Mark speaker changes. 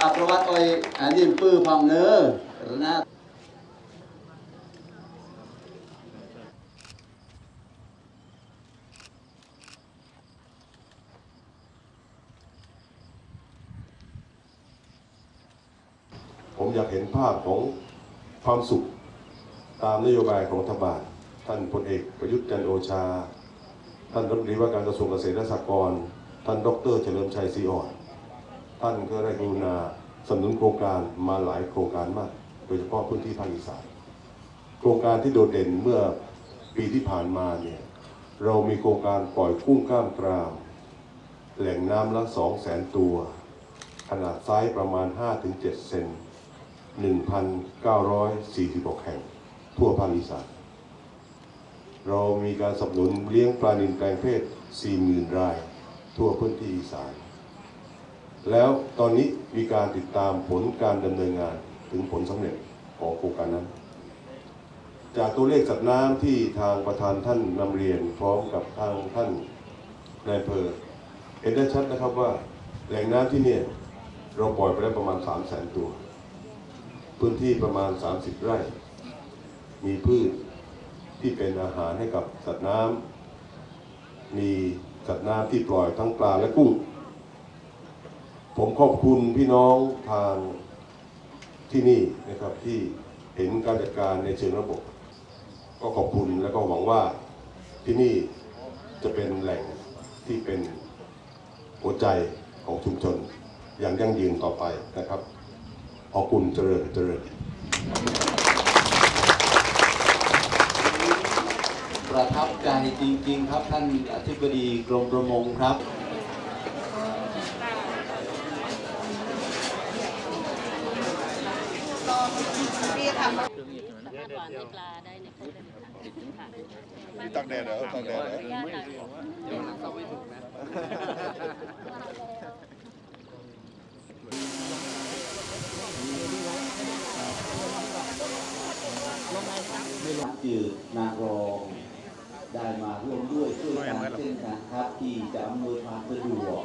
Speaker 1: อาประวัติอ้อยอันนี้ปื้อพองเนอนะ
Speaker 2: ผมอยากเห็นภาพของความสุข ตามนโยบายของรัฐบาลท่านพลเอกประยุทธ์จันโอชา ท่านรัฐมนตรีว่าการกระทรวงเกษตรและสหกรณ์ท่านดรเฉลิมชัยศรีอ่อน ท่านก็ได้กรุณาสนับสนุนโครงการมาหลายโครงการมาก โดยเฉพาะพื้นที่ภาคอีสานโครงการที่โดดเด่นเมื่อปีที่ผ่านมาเนี่ยเรามีโครงการปล่อยกุ้งกล้ามกราม แหล่งน้ำละ2 0 0แสนตัว ขนาดไซส์ประมาณ 5-7 เซน1,946 แห่ง ทั่วภาคอีสาน เรามีการสนับสนุนเลี้ยงปลานิลแปลงเพศ 40,000 ราย ทั่วพื้นที่อีสาน แล้วตอนนี้มีการติดตามผลการดำเนินงานถึงผลสำเร็จของโครงการนั้น จากตัวเลขสัตว์น้ำที่ทางประธานท่านนำเรียนพร้อมกับทางท่านนายอำเภอเห็นได้ชัดนะครับว่าแหล่งน้ำที่เนี่ยเราปล่อยไปแล้วประมาณ 3 0 0แสนตัว พื้นที่ประมาณ 30 ไร่ มีพืช ที่เป็นอาหารให้กับสัตว์น้ำมีสัตว์น้ำที่ปล่อยทั้งปลาและกุ้ง ผมขอบคุณพี่น้องทางที่นี่นะครับที่เห็นการจัดการในเชิงระบบ ก็ขอบคุณและก็หวังว่าที่นี่จะเป็นแหล่งที่เป็นหัวใจของชุมชนอย่างยั่งยืนต่อไปนะครับขอบคุณเจริญเจริญ
Speaker 1: ประทับใจจริง ๆ ครับท่านอธิบดีกรมประมงครับ มี
Speaker 3: ตักแดดเหรอตักแดดเหรอ
Speaker 1: จืดนางรอง ได้มาร่วมด้วยช่วยกันเช่นกันครับที่จะอำนวยความสะดวก